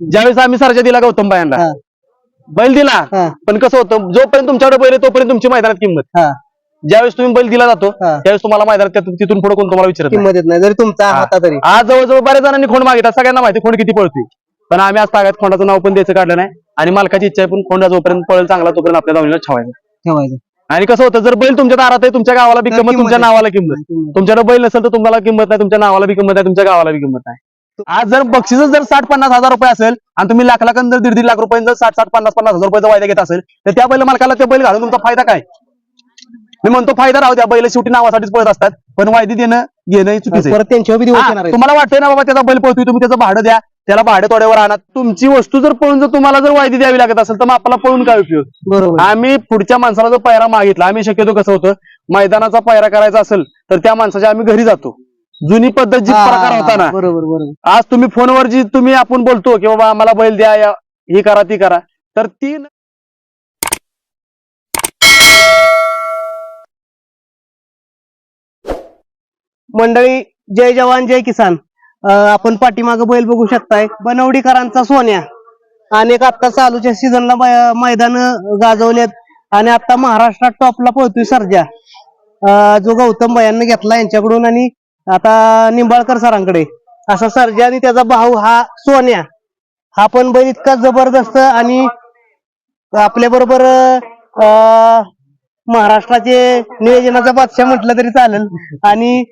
ज्यावेळेस आम्ही सरजा दिला गौतम बायांना हा. बैल दिला हा. पण कसं होतं जोपर्यंत तुमच्याकडे बैल आहे तोपर्यंत तुमची मैदानात किंमत हा ज्यावेळेस तुम्ही बैल दिला जातो हा. त्यावेळेस तुम्हाला मैदानात त्यातून- तिथून पुढे कोण तुम्हाला विचारत नाही. किंमत येत नाही जरी तुमचा हा. होता तरी आज जवळजवळ बऱ्याच जणांनी खोंड मागितला सगळ्यांना माहिती खोंड किती पळतोय पण आम्ही आज तागात खोंडाचं नाव पण द्यायचं काढलं नाही आणि मालकाची इच्छा आहे पण खोंडा जोपर्यंत पळेल चांगला तोपर्यंत आपल्या दावणीला ठेवायचं ठेवायचं आणि कसं होतं जर बैल तुमच्या दारात आहे तुमच्या गावाला बी तर किंमत किंमत तुमच्या आहे. नावाला किंमत किंमत. तुमच्याकडे बैल नसेल तर तुम्हाला किंमत नाही तुमच्या नावाला बी किंमत नाही तुमच्या गावाला बी किंमत नाही आज जर बक्षीस जर साठ पन्नास हजार रुपये असेल आणि तुम्ही लाख लाखांना जर दीड दीड लाख रुपयांचा साठ साठ पन्नास पन्नास हजार रुपयाचा वायदा घेत असेल तर त्या बैल मालकाला ते बैल घालून तुमचा फायदा काय? मी म्हणतो फायदा राहू द्या बैल शेवटी नावासाठीच पळत असतात पण वायदी देणं घेणं हे चुकीचं. परत. तुम्हाला वाटतंय ना बाबा त्याचा बैल पळतोय तुम्ही त्याचं भाडं द्या त्याला भाडे तोड्यावर आणा. तुमची वस्तू जर पळून जर तुम्हाला जर वायदी द्यावी लागत असेल तर मग आपल्याला पळून काय उपयोग? बरोबर. आम्ही पुढच्या माणसाला जर पायरा मागितला आम्ही शक्यतो कसं होतं मैदानाचा पायरा करायचा असेल तर त्या माणसाच्या आम्ही घरी जातो. जुनी पद्धत जी प्रकार होता ना. बरोबर बरोबर. आज तुम्ही फोनवर जी तुम्ही आपण बोलतो की बाबा आम्हाला बैल द्या या- ही करा ती करा. तर ती न- मंडळी जय जवान जय किसान. अं, आपण पाठीमागं बैल बघू शकताय. बनवडीकरांचा सोन्या. अनेक आता चालूच्या सीझनला मैदान गाजवलेत. आणि आता महाराष्ट्रात टॉपला पळतोय सर्जा. अं, जो गौतम भयांना घेतला यांच्याकडून आणि आता निंबाळकर सरांकडे. असा सर्जा आणि त्याचा भाऊ हा सोन्या. हा पण बैल इतका जबरदस्त आणि आपल्या बरोबर महाराष्ट्राचे नियोजनाचा बादशाह म्हटलं तरी चालेल. आणि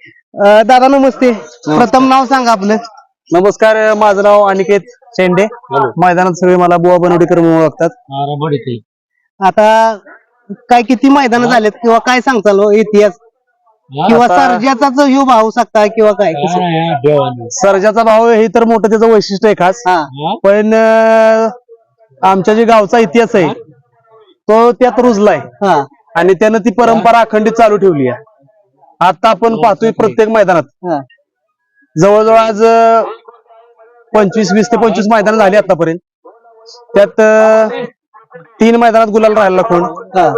दादा नमस्ते. प्रथम नाव सांगा आपलं. नमस्कार माझं नाव अनिकेत शेंडे. मैदानात सगळे मला बुवा बनवडीकर म्हणून ओळखतात. आता काय किती मैदान झालेत किंवा काय सांगताल हो इतिहास? किंवा सर्जाचा ह्यो भाऊ शकता किंवा काय? कसं? सर्जाचा भाव हे तर मोठं त्याचं वैशिष्ट्य आहे खास. हा. पण अं, आमच्या जे गावचा इतिहास आहे तो त्यात रुजलाय. हा. आणि त्यानं ती परंपरा अखंडित चालू ठेवली आहे. आता आपण पाहतोय प्रत्येक मैदानात. हा. जवळजवळ आज पंचवीस वीस ते पंचवीस मैदान झाली आतापर्यंत. त्यात अं, तीन मैदानात गुलाल राहिला कोण? हा.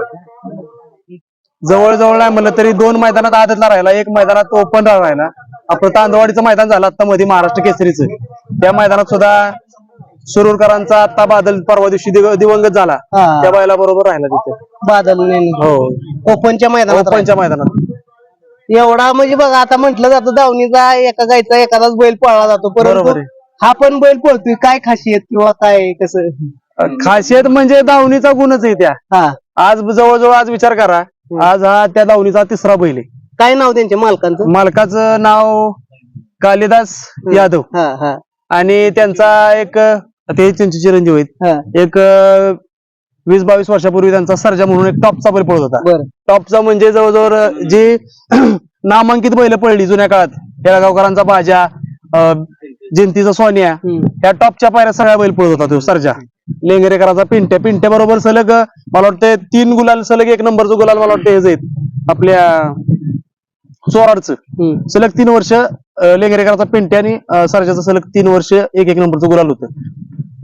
जवळजवळ नाही म्हणलं तरी दोन मैदानात आदतला राहिला. एक मैदानात ओपन राहिला आपलं तांदवाडीचं मैदान झालं आता मध्ये महाराष्ट्र केसरीचं. त्या मैदानात सुद्धा सुरूरकरांचा आता बादल परवा दिवशी दिव- दिवंगत झाला. हा. त्या बैला बरोबर राहिला तिथे. बादल हो. ओपनच्या मैदानात ओपनच्या मैदानात. एवढा म्हणजे बघा आता म्हटलं जातं दावणीचा एका गायचा एखादाच बैल पळला जातो. बरोबर परंतु आहे. हा पण बैल पळतोय. काय खासियत किंवा काय कसं? खासियत म्हणजे दावणीचा गुणच आहे त्या. हा. आज जवळजवळ आज विचार करा. आज हा त्या दावणीचा तिसरा बैल आहे. काय नाव त्यांच्या मालकांचं? मालकाचं नाव कालिदास यादव. हा हा. आणि त्यांचा एक ते त्यांचे चिरंजीव आहेत. हा. एक अं, वीस बावीस वर्षापूर्वी त्यांचा सर्जा म्हणून एक टॉपचा बैल पळत होता. बर. टॉपचा म्हणजे जवळजवळ अं, जी नामांकित बैल पळली जुन्या काळात. येळगावकरांचा अं, जयंतीचा सोन्या. त्या टॉपच्या पायऱ्या सगळ्या बैल पळत होता तो सर्जा. लेंगरेकरांचा पिंट्या. पिंट्या बरोबर सलग मला वाटतं तीन गुलाल सलग एक नंबरचं गुलाल मला वाटतं हेच आहेत आपल्या चोराडचं सलग तीन वर्ष लेंगरेकरांचा पिंट्या आणि सर्जाचं सलग तीन वर्ष एक एक नंबरचं गुलाल होतं.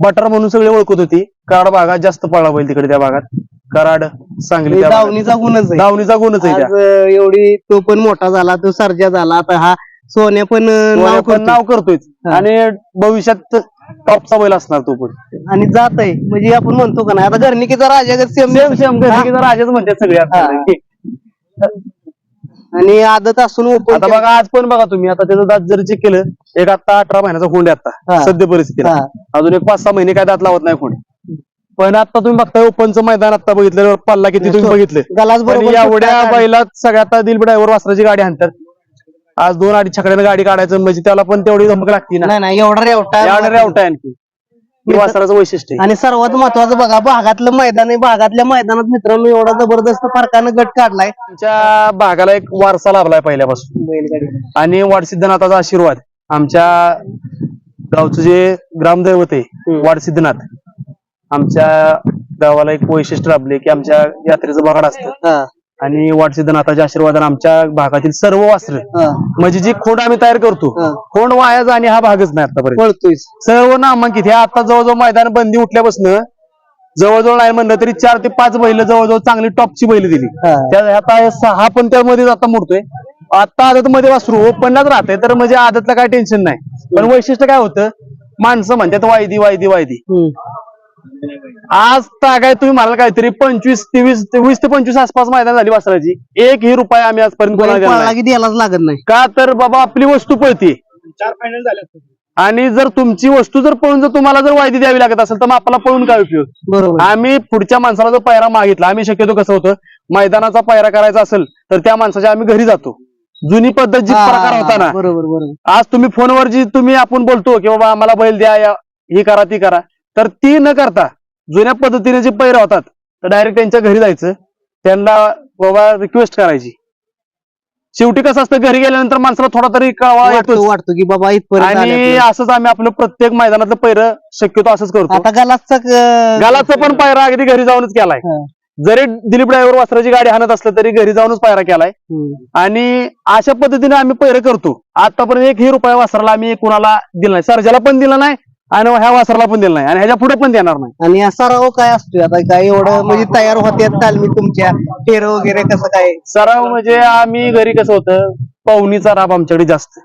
बटर म्हणून सगळे ओळखत होती. कराड भागात जास्त पळला बैल तिकडे त्या भागात. कराड सांगली. दावणीचा गुणच आहे. दावणीचा गुणच आहे एवढी तो पण मोठा झाला तो सर्जा झाला. आता हा सोन्या पण नाव पण. नाव करतोय. आणि भविष्यात टॉपचा बैल असणार तो पण आणि जात आहे म्हणजे आपण म्हणतो का नाही आता घरनिकीचा राजा सेम सेम सेम राजाच म्हणतात सगळे आपल्याला. आणि आदत असून open आता. बघा आज पण बघा तुम्ही आता त्याचं दात जर चेक केलं एक आता अठरा महिन्याचा खोंड आहे हा. आता सध्या परिस्थितीला हा. अजून एक पाच सहा महिने काय दात लावत नाही खोंड पण आता तुम्ही बघताय ओपनचं मैदान आता बघितलं पल्ला किती तुम्ही बघितलं गलास पण बरोबर एवढ्या बैलात सगळ्यात दिल ड्रायव्हर वासराची गाडी आणतात आज दोन अडीच छकड्याने गाडी काढायचं म्हणजे त्याला पण तेवढी धमक लागते ना. नाही नाही एवढा रेवटा एवढा रेवटा आहे आणखी. हे वासराचं वैशिष्ट्य आहे. आणि सर्वात महत्वाचं बघा भागातलं मैदान आहे भागातल्या मैदानात मित्रांनो एवढा जबरदस्त फरकानं गट काढलाय. आमच्या भागाला एक वारसा लाभलाय पहिल्यापासून. बैलगाडी. आणि वाडसिद्धनाथाचा आशीर्वाद. आमच्या गावचं जे ग्रामदैवत आहे. वाडसिद्धनाथ आमच्या गावाला एक वैशिष्ट्य लाभले की आमच्या यात्रेचं भागाड असतं. हा. आणि वाडसिद्धनाथाच्या आशीर्वादाने आमच्या भागातील सर्व वासर म्हणजे जी खोंड आम्ही तयार करतो. खोंड वाया जाणे हा भागच नाही आतापर्यंत. सर्व नामांकित हे आता जवळजवळ मैदान बंदी उठल्यापासून जवळजवळ नाही म्हणलं तरी चार ते पाच बैल जवळजवळ चांगली टॉपची बैल दिली. त्या आता हे सहा पण त्यामध्ये आता मोडतोय आता आदत मध्ये वासरू ओपनलाच राहते तर म्हणजे आदतला काय टेन्शन नाही. पण वैशिष्ट्य काय होतं? माणसं म्हणतात वायदी वायदी वायदी. आज तागाय तुम्ही म्हणाल काहीतरी पंचवीस तेवीस वीस ते पंचवीस आसपास मैदान झाली वासराची. एक ही रुपये आम्ही आजपर्यंत कोणाला दिला नाही. की द्यायलाच लागत नाही. का तर बाबा आपली वस्तू पळते. चार फायनल झाले आणि जर तुमची वस्तू जर पळून जर तुम्हाला जर वायदी द्यावी लागत असेल तर मग आपल्याला पळून काय उपयोग? बरोबर. आम्ही पुढच्या माणसाला जर पायरा मागितला आम्ही शक्यतो कसं होतं मैदानाचा पायरा करायचा असेल तर त्या माणसाच्या आम्ही घरी जातो. जुनी पद्धत जी हा, प्रकार होता ना बरोबर बरोबर. आज तुम्ही फोनवर जी तुम्ही आपण बोलतो की बाबा आम्हाला बैल द्या या ही करा ती करा. तर ती न करता जुन्या पद्धतीने जे पैर होतात तर डायरेक्ट त्यांच्या घरी जायचं. त्यांना बाबा रिक्वेस्ट करायची. शेवटी कसं असतं घरी गेल्यानंतर माणसाला थोडा तरी कळवा वाटतो वाटतो की बाबा इथपर्यंत आणि आले असंच आम्ही आपलं प्रत्येक मैदानातलं पैर शक्यतो असंच करतो. आता गलासचा क- गालाचं पण पायरा अगदी घरी जाऊनच केलाय. हा. जरी दिलीप ड्रायव्हर वासराची गाडी हाणत असलं तरी घरी जाऊनच पायरा केलाय. आणि अशा पद्धतीने आम्ही पैर करतो. आतापर्यंत एकही रुपया वासराला आम्ही कुणाला दिला नाही. सर्जाला पण दिला नाही. आणि ह्या वासराला पण दिला नाही. आणि ह्याच्या पुढे पण देणार नाही. आणि हा सराव काय असतोय? आता काय एवढं म्हणजे तयार होते तालमी तुमच्या फेर वगैरे कसं काय? सराव म्हणजे आम्ही घरी कसं होतं पवनीचा राब आमच्याकडे जास्त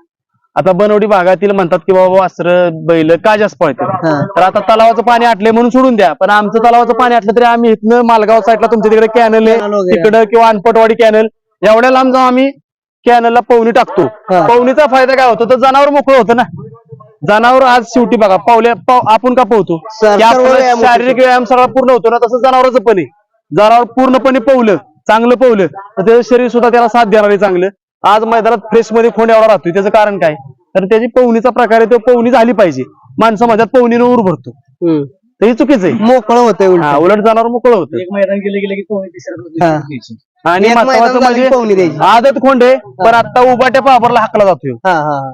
आता बनवडी भागातील म्हणतात की बाबा वासर बैल का जास्त पळतात? हा. तर आता तलावाचं पाणी आटले म्हणून सोडून द्या. पण आमचं तलावाचं पाणी आटलं तरी आम्ही इथनं मालगाव साईडला तुमच्या तिकडे कॅनल आहे. वगैरे. तिकडं किंवा अनपटवाडी कॅनल. एवढ्या लांब जाऊन आम्ही कॅनलला पवनी टाकतो. हा. पवनीचा फायदा काय होतो? तर जनावर मोकळं होतं ना. जनावर आज शेवटी बघा पावल्या पाव- आपण का पोहतो सर- की सर्व आपलं व्यायाम होतो. शारीरिक व्यायाम सगळा पूर्ण होतो ना तसं जनावरचं पण आहे. जनावर पूर्णपणे पवलं चांगलं पवलं. तर त्याचं शरीर सुद्धा त्याला साथ देणार आहे चांगलं. आज मैदानात फ्रेशमध्ये खोंड एवढा राहतोय? त्याचं कारण काय? तर त्याची पवनीचा प्रकार आहे तो पवनी झाली पाहिजे. माणसं म्हणतात पवनीनं ऊर भरतो. हम्म. तर हे चुकीचं आहे. मोकळं होतंय उलट. हा, उलट जनावर मोकळं होतं. एक मैदान गेले गेले की पोहे तिसऱ्या हा. दिवशी आणि एक मैदान महत्वाचं झालं की म्हणजे द्यायची. आदत खोंड आहे पण आता उभाट्या पाबरला हाकला जातोय. हा हा हा.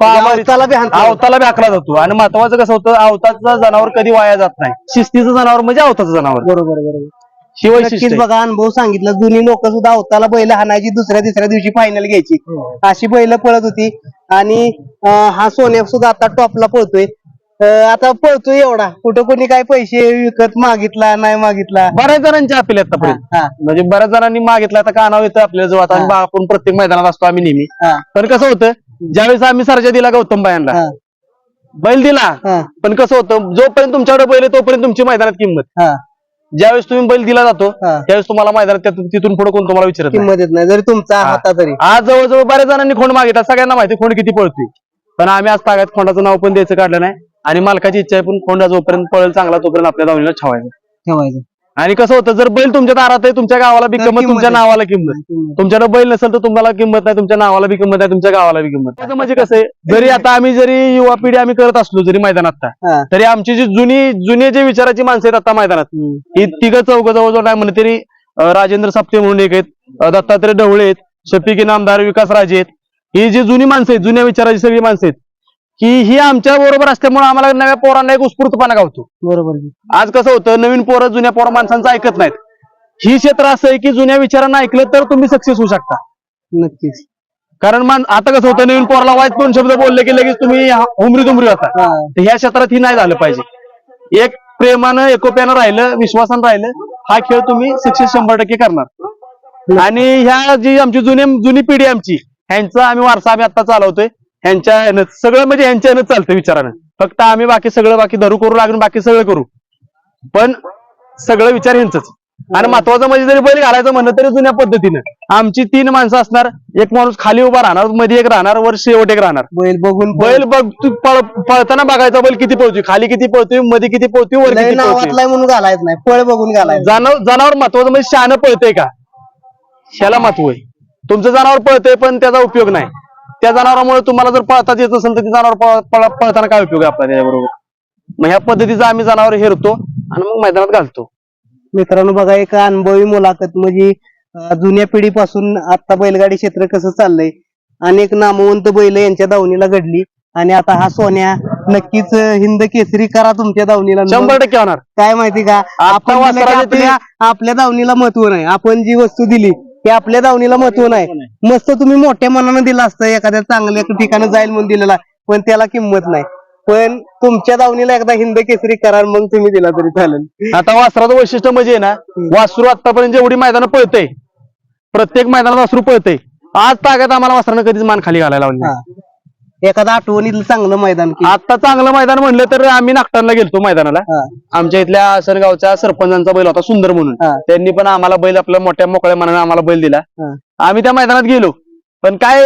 अवताला बी हाकला जातो. आणि महत्वाचं कसं होतं आवताचं जनावर कधी वाया जात नाही. शिस्तीचं जनावर म्हणजे आवताचं जनावर. बरोबर बरोबर. शिवाय नक्कीच बघा अनुभव सांगितलं. जुनी लोक सुद्धा अवताला बैल हाणायची दुसऱ्या तिसऱ्या दिवशी फायनल घ्यायची. अशी बैल पळत होती. आणि अं, हा सोन्या सुद्धा आता टॉपला पळतोय. अं, आता पळतोय एवढा. कुठं कोणी काय पैसे विकत मागितला नाही मागितला. बऱ्याच जणांचे अपील आहेत आतापर्यंत हा, म्हणजे बऱ्याच जणांनी मागितलं आता कानाव येतं आपल्या जवळ आता हा. आणि बा- आपण प्रत्येक मैदानात असतो आम्ही नेहमी. हा, पण कसं होतं ज्यावेळेस आम्ही सरजा दिला गौतम बायांना. हा, बैल दिला हा, पण कसं होतं जोपर्यंत तुमच्याकडे बैल आहे तोपर्यंत तुमची मैदानात किंमत. हा. ज्यावेळेस तुम्ही बैल दिला जातो हा. त्यावेळेस तुम्हाला मैदानात त्यातून- तिथून पुढे कोण तुम्हाला विचारत नाही. किंमत येत नाही जरी तुमचा हा. हाता तरी. आज जवळजवळ बऱ्याच जणांनी खोंड मागितला सगळ्यांना माहिती खोंड किती पळतोय. पण आम्ही आज तागात खोंडाचं नाव पण द्यायचं काढलं नाही आणि मालकाची इच्छा आहे पण खोंडा जोपर्यंत पळेल चांगला तोपर्यंत आपल्या दावणीला ठेवायचं. ठेवायचं. आणि कसं होतं जर बैल तुमच्या दारात आहे तुमच्या गावाला बी किंमत तुमच्या. नावाला किंमत. तुमच्याकडे बैल नसेल तर तुम्हाला किंमत नाही तुमच्या नावाला बी किंमत नाही तुमच्या गावाला बी किंमत. त्याचं म्हणजे कसं आहे जरी आता आम्ही जरी युवा पिढी आम्ही करत असलो जरी मैदानात आता. तरी आमची जी जुनी जुने जे विचाराची माणसं आहेत आता मैदानात. ही तिघ चौघ जवळजवळ नाही म्हणलं तरी राजेंद्र साप्ते म्हणून एक आहेत दत्तात्रय ढवळे आहेत शफिक नामदार विकास राजे आहेत ही जी जुनी माणसं आहेत जुन्या विचाराची सगळी माणसं आहेत की ही आमच्या बरोबर असल्यामुळे आम्हाला नव्या पोरांना एक उत्स्फूर्तपणा गावतो. बरोबर की. आज कसं होतं नवीन पोरं जुन्या पोरं माणसांचं ऐकत नाहीत. ही क्षेत्र असं आहे की जुन्या विचारांना ऐकलं तर तुम्ही सक्सेस होऊ शकता. नक्कीच. कारण मान आता कसं होतं नवीन पोराला वाईट दोन शब्द बोलले की लगेच तुम्ही उमरी दुमरी होता. हा. तर ह्या क्षेत्रात ही नाही झालं पाहिजे. एक प्रेमानं एकोप्यानं राहिलं विश्वासानं राहिलं हा खेळ तुम्ही सक्सेस शंभर टक्के करणार. आणि ह्या जी आमची जुनी जुनी पिढी आमची ह्यांचा आम्ही वारसा आम्ही आता चालवतोय. ह्यांच्या ह्यानं सगळं म्हणजे ह्यांच्या ह्यानं चालतं विचारानं. फक्त आम्ही बाकी सगळं बाकी धरू करू लागून बाकी सगळं करू. पण सगळं विचार ह्यांचंच. आणि महत्वाचं म्हणजे जरी बैल घालायचं म्हणलं तरी जुन्या पद्धतीनं. आमची तीन माणसं असणार एक माणूस खाली उभा राहणार मध्ये एक राहणार वर शेवट एक राहणार. बैल बघून बैल बघ तू पळ- पळताना बघायचा बैल किती पळतोय खाली किती पळतोयमध्ये किती पळतोय वर लय किती पळतोय. नावातलाय म्हणून घालायचं नाही पळ बघून घालायचं. जनावर जनावर महत्वाचं म्हणजे शहाणं पळतंय का? ह्याला महत्त्व आहे. तुमचं जनावर पळतंय पण त्याचा उपयोग नाही. त्या जनावरामुळे तुम्हाला जर पळताच येत असेल तर ते जनावर पळ- पळ- पळताना काय उपयोग आहे आपला त्याच्याबरोबर? मग ह्या पद्धतीचं आम्ही जनावर हेरतो आणि मग मैदानात घालतो. मित्रांनो बघा एक अनुभवी मुलाखत म्हणजे जुन्या पिढीपासून आता बैलगाडी क्षेत्र कसं चाललंय अनेक नामवंत बैल यांच्या दावणीला घडली आणि आता हा सोन्या नक्कीच हिंद केसरी करा तुमच्या दावणीला. शंभर टक्के होणार. काय माहिती का? आपण आपल्या दावणीला महत्त्व नाही. आपण जी वस्तू दिली की आपल्या दावणीला महत्त्व नाही. मस्त तुम्ही मोठ्या मनानं दिलं असतं एखाद्या चांगल्या ठिकाणी जाईल म्हणून दिलेला पण त्याला किंमत नाही. पण तुमच्या दावणीला एकदा हिंद केसरी करार मग तुम्ही दिला तरी चालेल. आता वासराचं वैशिष्ट्य म्हणजे ना वासरू आतापर्यंत जेवढी मैदानं पळतंय प्रत्येक मैदानात वासरू पळतंय. आज तागात आम्हाला वासरानं कधीच मान खाली घालायला लावली हा. एखादं आठवणीतलं चांगलं मैदान की? आता चांगलं मैदान म्हणलं तर आम्ही नागटांना गेलतो मैदानाला. हा. आमच्या इथल्या आसनगावच्या सरपंचांचा बैल होता सुंदर म्हणून. हा. त्यांनी पण आम्हाला बैल आपल्या मोठ्या मोकळ्या मनाने आम्हाला बैल दिला. हा. आम्ही त्या मैदानात गेलो. पण काय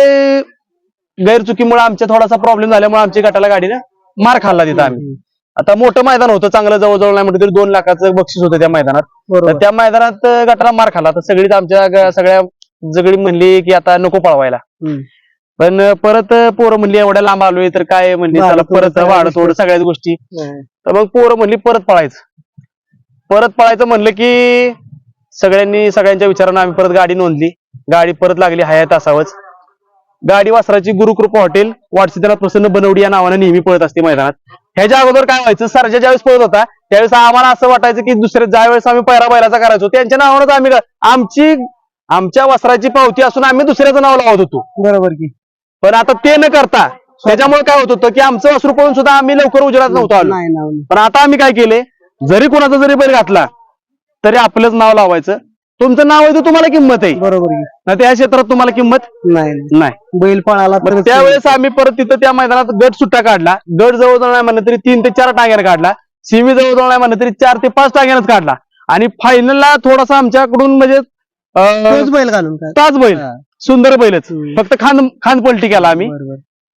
गैरचुकीमुळे आमच्या थोडासा प्रॉब्लेम झाल्यामुळे आमच्या गटाला गाडीनं मार खाल्ला तिथं आम्ही. आता मोठं मैदान होतं चांगलं जवळजवळ नाही म्हटलं तरी दोन लाखाचं बक्षीस होतं त्या मैदानात. तर बरोबर. त्या मैदानात गटाला मार खाल्ला. तर सगळीच आमच्या ग- सगळ्या जगडी म्हणली की आता नको पळवायला. हम्म. पण परत पोरं म्हणली एवढ्या लांब आलोय तर काय म्हणली? थोडं परत वाढ गोष्टी. थोडं सगळ्याच गोष्टी. तर मग पोरं म्हणली परत पळायचं. परत पळायचं म्हणलं की सगळ्यांनी सगळ्यांच्या विचारानं आम्ही परत गाडी नोंदली. गाडी परत लागली हाय तासावच गाडी वासराची गुरुकृपा हॉटेल वाटसीनाथ प्रसन्न बनवडी या नावाने नेहमी पळत असते मैदानात. ह्याच्या अगोदर काय व्हायचं? सरजा ज्यावेळेस पळत होता त्यावेळेस आम्हाला असं वाटायचं की दुसऱ्या ज्यावेळेस आम्ही पैरा बैलाचा करायचो त्यांच्या नावानंच आम्ही आमची आमच्या वस्त्राची पावती असून आम्ही दुसऱ्याचं नाव लावत होतो. बरोबर की. पण आता ते न करता त्याच्यामुळे काय होत होतं की आमचं वस्त्र पळून सुद्धा आम्ही लवकर उजेडात नव्हतो आलो. नाही पण आता आम्ही काय केले? जरी कोणाचा जरी बैल घातला तरी आपलंच नाव लावायचं. तुमचं नाव आहे तर तुम्हाला किंमत आहे. बरोबर ना त्या क्षेत्रात तुम्हाला किंमत नाही नाही. बैल पळाला तर त्यावेळेस आम्ही परत तिथं त्या मैदानात गट सुट्टा काढला. गट जवळजवळ नाही म्हणलं तरी तीन ते चार टांग्यानं काढला. सिमी जवळजवळ नाही म्हणलं तरी चार ते पाच टांग्यानंच काढला. आणि फायनलला थोडासा आमच्याकडून म्हणजे अं, तोच बैल घालून काय ताच बैल. हा. सुंदर बैलच. फक्त खान खान पलटी केला आम्ही.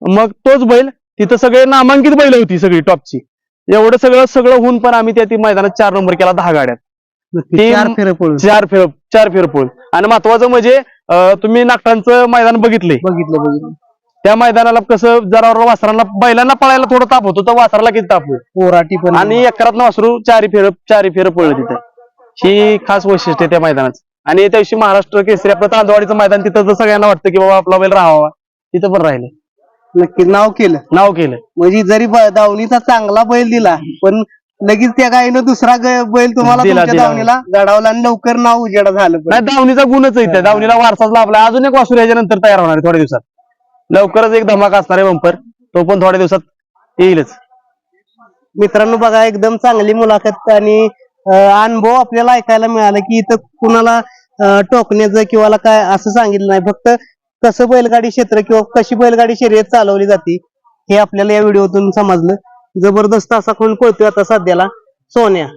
मग तोच बैल तिथं सगळे नामांकित बैल होती सगळी टॉपची. एवढं सगळं सगळं होऊन पण आम्ही त्या ती मैदानात चार नंबर केला दहा गाड्यात. चार फेर चार फेर चार फेर पळून. आणि महत्वाचं म्हणजे तुम्ही नागटांचं मैदान बघितलंय. बघितलं बघितलं. त्या मैदानाला कसं जरा वासरांना बैलांना पळायला थोडं ताप होतो तर वासराला किती ताप होईल? पोराटी पण आणि एकरात वासरू चारी फेर चारी फेर पळलं तिथं. ही खास वैशिष्ट्य त्या मैदानाचं. आणि त्या दिवशी महाराष्ट्र केसरी आपलं तांदवाडीचं मैदान तिथं सगळ्यांना वाटतं की बाबा आपला बैल राहावा. तिथं पण राहिले. नक्की नाव केलं. नाव केलं. म्हणजे जरी ब- दावणीचा चांगला बैल दिला पण लगेच त्या गायीनं दुसरा ग- बैल तुम्हाला दिला, तुमच्या दिला. दावणीला गडावला आणि लवकर नाव उजेडा झालं पण. नाही दावणीचा गुणच आहे त्या दावणीला वारसाच लाभला. अजून एक वासूर याच्यानंतर तयार होणार आहे थोड्या दिवसात. लवकरच एक धमाका असणार आहे बंपर. तो पण थोड्या दिवसात येईलच. मित्रांनो बघा एकदम चांगली मुलाखत आणि अनुभव आपल्याला ऐकायला मिळाला की इथं कुणाला टोकण्याचं किंवा काय असं सांगितलं नाही. फक्त कसं बैलगाडी क्षेत्र किंवा कशी बैलगाडी शर्यत चालवली जाते हे आपल्याला या व्हिडिओतून समजलं. जबरदस्त असा कोण पळतोय आता सध्याला सोन्या.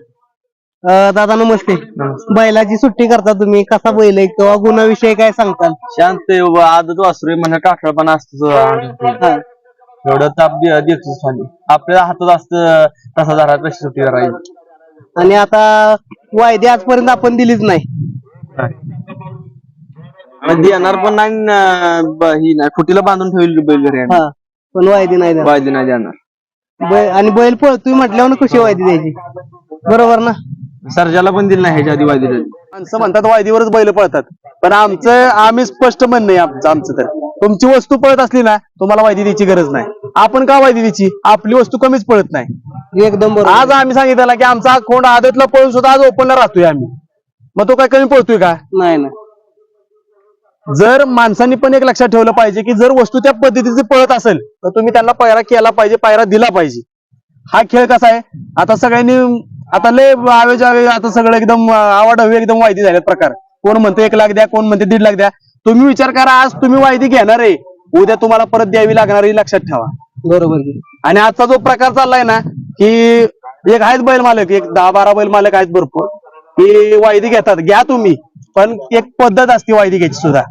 दादा नमस्ते. बैलाची सुट्टी करता तुम्ही? कसा बैल आहे किंवा गुणाविषयी काय सांगताल? शांत आदत वासरू म्हणा काठळपणा असतो. एवढं ताप देतो स्वामी आपल्या हातात असतं तसा जरा कशी सुट्टी करायची. आणि आता वायदे आजपर्यंत आपण दिलीच नाही. देणार पण नाही न- ब- ही नाही. फुटीला बांधून ठेवली बैल घरी. हा पण वायदे नाही देणार. वायदे नाही देणार. बै- आणि बैल पळतोय म्हटल्यावर ना कशी वायदी द्यायची? बरोबर ना? सर्जाला पण दिलं नाही ह्याच्या आधी वायदे. माणसं म्हणतात वायदीवरच बैल पळतात. पण आमचं आम्ही स्पष्ट म्हणणं आहे आमचं आमचं तर. तुमची वस्तू पळत असली ना तुम्हाला वायदी द्यायची गरज नाही. आपण का वायदी द्यायची? आपली वस्तू कमीच पळत नाही. एकदम आज आम्ही सांगितलं की आमचा खोंड आदतला पळून सुद्धा आज ओपनला राहतोय आम्ही. मग तो काय कमी पळतोय का? नाही ना जर माणसांनी पण एक लक्षात ठेवलं पाहिजे की जर वस्तू त्या पद्धतीची पळत असेल तर तुम्ही त्यांना पायरा केला पाहिजे पायरा दिला पाहिजे. हा खेळ कसा आहे? आता सगळ्यांनी आता लय आवे जावे आता सगळं एकदम आवाडवे एकदम वायदी झाले प्रकार. कोण म्हणते एक लाख द्या कोण म्हणते दीड लाख द्या. तुम्ही विचार करा आज तुम्ही वायदी घेणार आहे. उद्या तुम्हाला परत द्यावी लागणार आहे हे लक्षात ठेवा. बरोबर की. आणि आजचा जो प्रकार चाललाय ना की एक आहेत बैल मालक एक दहा बारा बैल मालक आहेत भरपूर की वायदी घेतात घ्या तुम्ही. पण एक पद्धत असते वायदी घ्यायची सुद्धा.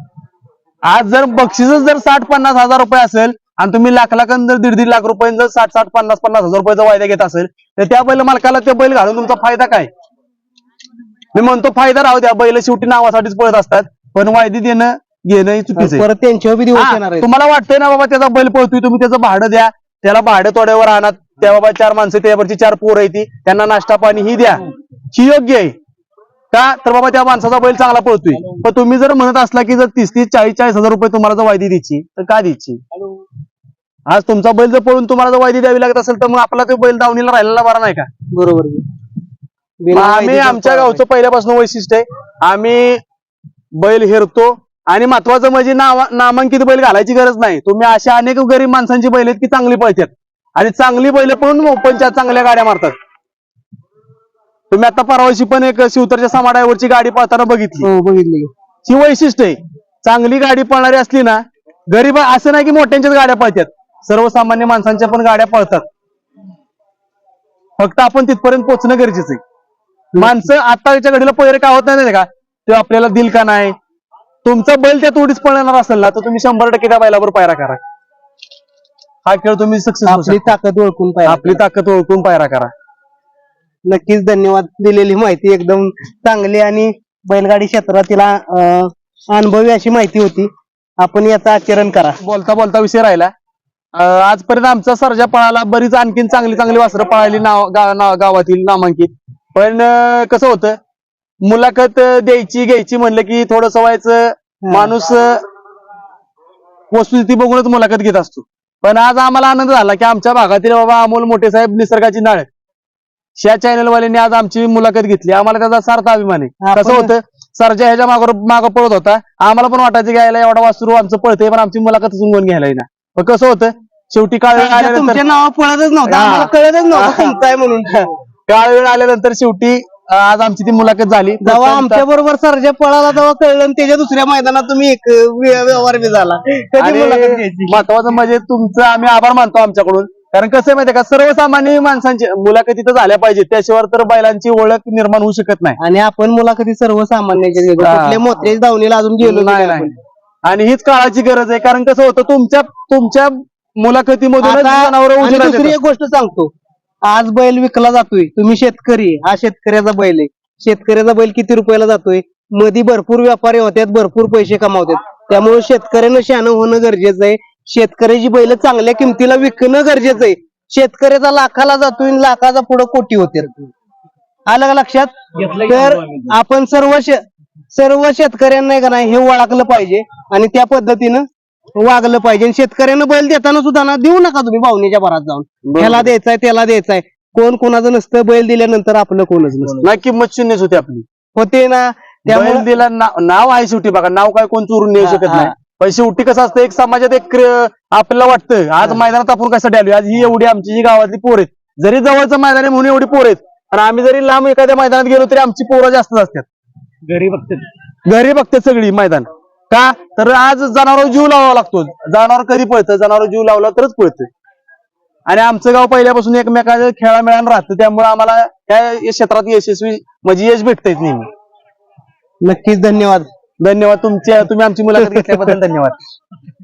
आज जर बक्षीसच जर साठ पन्नास हजार रुपये असेल आणि तुम्ही लाख लाख जर दीड दीड लाख रुपये जर साठ साठ पन्नास पन्नास हजार रुपयाचा वायदा घेत असेल तर त्या बैल मालकाला ते बैल घालून तुमचा फायदा काय? मी म्हणतो फायदा राहू द्या बैल शेवटी नावासाठीच पळत असतात. पण वायदी देणं घेणं हे चुकीचं आहे. परत त्यांच्यावर बी दिवस हा, येणार आहेत. तुम्हाला वाटतंय ना बाबा त्याचा बैल पळतोय तुम्ही त्याचं भाडं द्या. त्याला भाडं तोड्यावर आणा. त्या बाबा चार माणसं त्यावरची चार पोरं आहे ती. त्यांना नाश्ता पाणी ही द्या. ही योग्य आहे. का? तर बाबा त्या माणसाचा बैल चांगला पळतोय. पण तुम्ही जर म्हणत असला की जर तीस तीस चाळीस चाळीस हजार रुपये तुम्हाला जर वायदी द्यायची तर का द्यायची? आज तुमचा बैल जर पळून तुम्हाला जर वायदी द्यावी लागत असेल तर मग आपला तो बैल दावणीला राहिलेला बरा नाही का? बरोबर. मग आम्ही वायदीचं आमच्या. गावचं पहिल्यापासून वैशिष्ट्य आहे. आम्ही बैल हेरतो आणि महत्वाचं म्हणजे नावा- नामांकित बैल घालायची गरज नाही. तुम्ही अशा अनेक गरीब माणसांची बैल आहेत की चांगली पळतात. आणि चांगली बैल पळून ओपनच्या चांगल्या गाड्या मारतात. तुम्ही आता परवाशी पण एक शिवतरच्या समाडावरची गाडी पळताना बघितली. हो बघितली. ही वैशिष्ट्य आहे. चांगली गाडी पळणारी असली ना गरीब असं नाही की मोठ्यांच्याच गाड्या पळतात. सर्वसामान्य माणसांच्या पण गाड्या पळतात. फक्त आपण तिथपर्यंत पोहोचणं गरजेचं आहे. माणसं आताच्या घडीला पैरे का होत नाही का? ते आपल्याला दिल का नाही? तुमचा बैल त्या तोडीच पळणार असेल ना तर तुम्ही शंभर टक्के त्या बैलावर पायरा करा. हा खेळ तुम्ही सक्सेस आपली ताकद ओळखून पाहिजे आपली ताकद ओळखून पायरा करा. नक्कीच धन्यवाद दिलेली माहिती एकदम चांगली आणि बैलगाडी क्षेत्रातीला अनुभवी अशी माहिती होती. आपण याचं आचरण करा. बोलता बोलता विषय राहिला. आजपर्यंत आमचा सर्जा पळाला. बरीच आणखीन चांगली चांगली वासरं पळाली नाव गावातील नामांकित. पण कसं होतं? मुलाखत द्यायची घ्यायची म्हणलं की थोडस व्हायचं. माणूस वस्तुस्थिती बघूनच मुलाखत घेत असतो. पण आज आम्हाला आनंद झाला की आमच्या भागातील बाबा अमोल मोठे साहेब निसर्गाची नाळ ह्या चॅनल वाल्यांनी आज आमची मुलाखत घेतली. आम्हाला त्याचा सार्थ अभिमान आहे. कसं होतं सरजा ह्याच्या मागं मागं पळत होता. आम्हाला पण वाटायचं की यायला एवढा वासरू आमचं पळतंय पण आमची मुलाखत कोण घ्यायला ना पण कसं होतं शेवटी काळ वेळ तुमच्या आल्यानंतर नाव पळतच नव्हतं. कळतच नव्हतं म्हणून. काळ वेळ आल्यानंतर शेवटी आज आमची ती मुलाखत झाली. जेव्हा आमच्या बरोबर सरजा पळाला तेव्हा कळलं त्याच्या दुसऱ्या मैदानात तुम्ही एक व्य- व्यवहार बी झाला. महत्वाचं म्हणजे तुमचं आम्ही आभार मानतो आमच्याकडून. कारण कसं आहे माहितीये का सर्वसामान्य माणसांची मुलाखती तर झाल्या पाहिजे त्याशिवाय तर बैलांची ओळख निर्माण होऊ शकत नाही. आणि आपण मुलाखती दावणीला अजून गेलो नाही आणि हीच काळाची गरज आहे. कारण कसं होतं तुमच्या तुमच्या उजेडात दुसरी. एक गोष्ट सांगतो. आज बैल विकला जातोय. तुम्ही शेतकरी. हा शेतकऱ्याचा बैल आहे. शेतकऱ्याचा बैल किती रुपयाला जातोय? मध्ये भरपूर व्यापारी होत्यात भरपूर पैसे कमावतात त्यामुळे शेतकऱ्यानं शहाणं होणं गरजेचं आहे. शेतकऱ्याची बैल चांगल्या किमतीला विकणं गरजेचं आहे. शेतकऱ्याचा लाखाला जातोय आणि लाखाचा पुढे कोटी होते आलं का लक्षात? तर आपण सर्व शे- सर्व शेतकऱ्यांना का नाही हे ओळखलं पाहिजे. आणि त्या पद्धतीनं वागलं पाहिजे. आणि शेतकऱ्यांना बैल देताना सुद्धा ना देऊ नका तुम्ही भावनेच्या भरात जाऊन. ह्याला द्यायचाय त्याला द्यायचाय. कोण कोणाचं नसतं बैल दिल्यानंतर आपलं कोणच नसतं. नाही किंमत शून्यच होती आपली. होते ना त्यामुळे बैल दिला नाव आहे शेवटी बघा. नाव काय कोण चोरून नेऊ शकत हा. नाही. पण शेवटी कसं असतं एक समाजात एक आपल्याला वाटतं आज मैदानात आपण कसं आलोय आज ही एवढी आमची जी गावातली पोर आहेत. जरी जवळचं मैदान आहे म्हणून एवढी पोर आहेत. आणि आम्ही जरी लांब एखाद्या मैदानात गेलो तरी आमची पोरं जास्त असतात. घरी बघते घरी बघते सगळी मैदान. का? तर आज जनावर जीव लावावा लागतो. जनावर कधी पळतं? जनावर जीव लावला तरच पळतं. आणि आमचं गाव पहिल्यापासून एकमेकाच्या खेळामेळानं राहतं. त्यामुळे आम्हाला त्या क्षेत्रात यशस्वी म्हणजे यश भेटत नेहमी. नक्कीच धन्यवाद. धन्यवाद तुमच्या तुम्ही आमची मुलाखत घेतल्याबद्दल धन्यवाद.